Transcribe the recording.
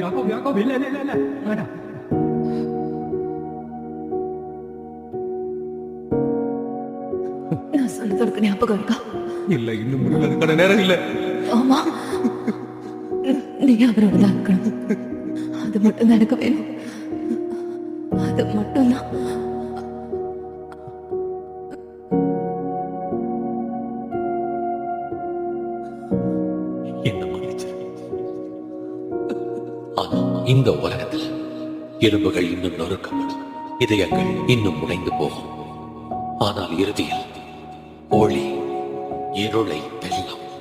யாக்கோ யாக்கோ இல்ல. இல்ல இல்ல வேண்டாம். நான் சொன்னதற்கு ஞாபகம் இருக்கா? இல்ல இன்னும் முடியல அதுக்கான நேரம் இல்ல. ஆமா. நீங்க அவரோட தான் இருக்கணும் அது மட்டும் தான் எனக்கு வேணும். அது மட்டும் தான் இந்த உலகத்தில் எலும்புகள் இன்னும் நொறுக்கப்படும். இதயங்கள் இன்னும் உடைந்து போகும். ஆனால் இறுதியில் ஒளி இருளை